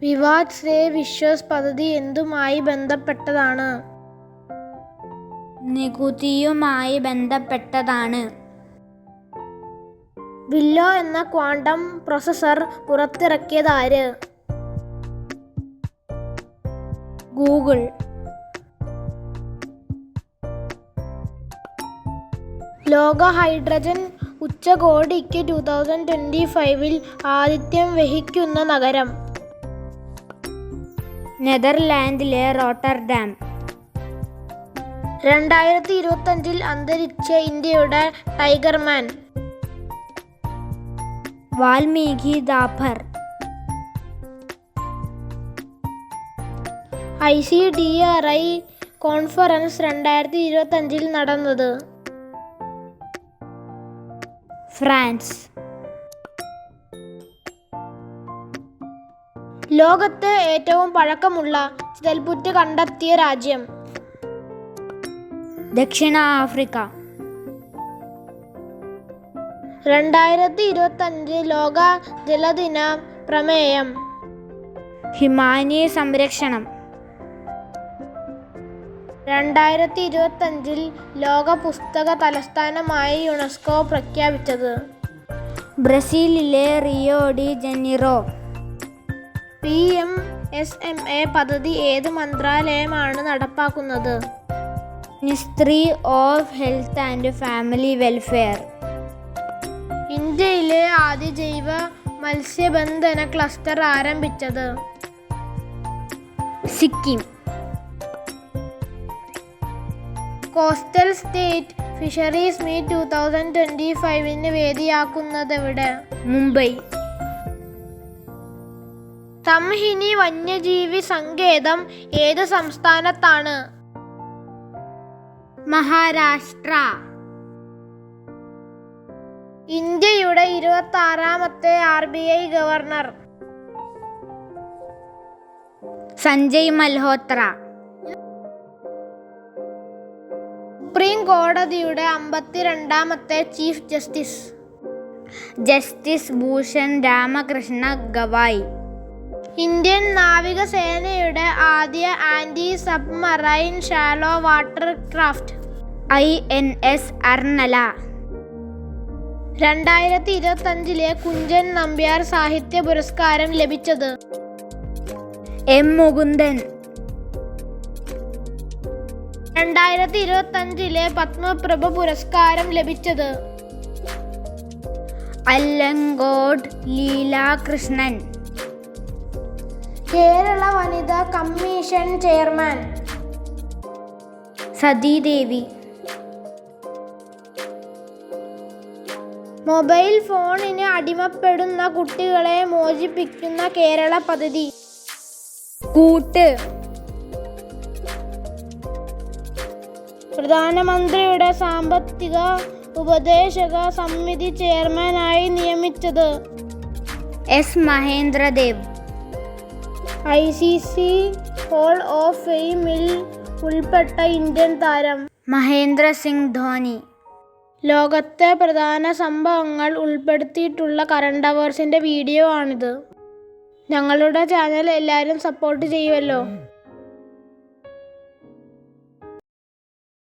Vivad say Vishwas പദ്ധതി എന്തുമായി ബന്ധപ്പെട്ടതാണ്? നികുതിയുമായി ബന്ധപ്പെട്ടതാണ്. വില്ലോ എന്ന ക്വാണ്ടം പ്രോസസർ പുറത്തിറക്കിയതാര്? ഗൂഗിൾ. ലോക ഹൈഡ്രജൻ ഉച്ചകോടിക്ക് ടു തൗസൻഡ് ട്വന്റി ഫൈവിൽ ആതിഥ്യം വഹിക്കുന്ന നഗരം. നെതർലാൻഡിലെ റോട്ടർഡാം. രണ്ടായിരത്തി ഇരുപത്തഞ്ചിൽ അന്തരിച്ച ഇന്ത്യയുടെ tiger man. Valmiki Thapar. I C D R I conference രണ്ടായിരത്തി ഇരുപത്തഞ്ചിൽ നടന്നത്. ഫ്രാൻസ്. ലോകത്ത് ഏറ്റവും പഴക്കമുള്ള ചിതൽപുറ്റ് കണ്ടെത്തിയ രാജ്യം? ദക്ഷിണ ആഫ്രിക്ക രണ്ടായിരത്തി ഇരുപത്തഞ്ച് ലോക ജലദിന പ്രമേയം. ഹിമാനി സംരക്ഷണം. രണ്ടായിരത്തി ഇരുപത്തഞ്ചിൽ ലോക പുസ്തക തലസ്ഥാനമായി യുനെസ്കോ പ്രഖ്യാപിച്ചത്. ബ്രസീലിലെ Rio de Janeiro. P M S M A പദ്ധതി ഏത് മന്ത്രാലയമാണ് നടപ്പാക്കുന്നത്? Ministry of health and family welfare. ഇന്ത്യയിലെ ആദ്യ ജൈവ മത്സ്യബന്ധന ക്ലസ്റ്റർ ആരംഭിച്ചത്? Sikkim. Coastal state fisheries meet two thousand twenty ഫൈവിന് വേദിയാക്കുന്നതെവിടെ? മുംബൈ. സംഹിനി വന്യജീവി സങ്കേതം ഏത് സംസ്ഥാനത്താണ്? മഹാരാഷ്ട്ര. ഇന്ത്യയുടെ ഇരുപത്തി ആറാമത്തെ R B I governor. Sanjay Malhotra. Supreme കോടതിയുടെ അമ്പത്തിരണ്ടാമത്തെ chief justice. Justice Bhushan Ramakrishna Gavai. Indian നാവികസേനയുടെ ആദ്യ anti submarine shallow water craft I N S Arnala. രണ്ടായിരത്തി ഇരുപത്തഞ്ചിലെ കുഞ്ചൻ നമ്പ്യാർ സാഹിത്യ പുരസ്കാരം ലഭിച്ചത് എം മുകുന്ദൻ. രണ്ടായിരത്തി ഇരുപത്തഞ്ചിലെ പത്മപ്രഭ പുരസ്കാരം ലഭിച്ചത് അല്ലങ്കോട് ലീലാകൃഷ്ണൻ. കേരള വനിതാ കമ്മീഷൻ ചെയർമാൻ. സതീദേവി. മൊബൈൽ ഫോണിന് അടിമപ്പെടുന്ന കുട്ടികളെ മോചിപ്പിക്കുന്ന കേരള പദ്ധതി. കൂട്ട്. പ്രധാനമന്ത്രിയുടെ സാമ്പത്തിക ഉപദേശക സമിതി ചെയർമാനായി നിയമിച്ചത്. S Mahendradev. I C C hall of ഫെയിമിൽ ഉൾപ്പെട്ട ഇന്ത്യൻ താരം മഹേന്ദ്ര സിംഗ് ധോനി ലോകത്തെ പ്രധാന സംഭവങ്ങൾ ഉൾപ്പെടുത്തിയിട്ടുള്ള കറണ്ട് അവേഴ്സിന്റെ വീഡിയോ ആണിത്. ഞങ്ങളുടെ ചാനൽ എല്ലാവരും സപ്പോർട്ട് ചെയ്യുമല്ലോ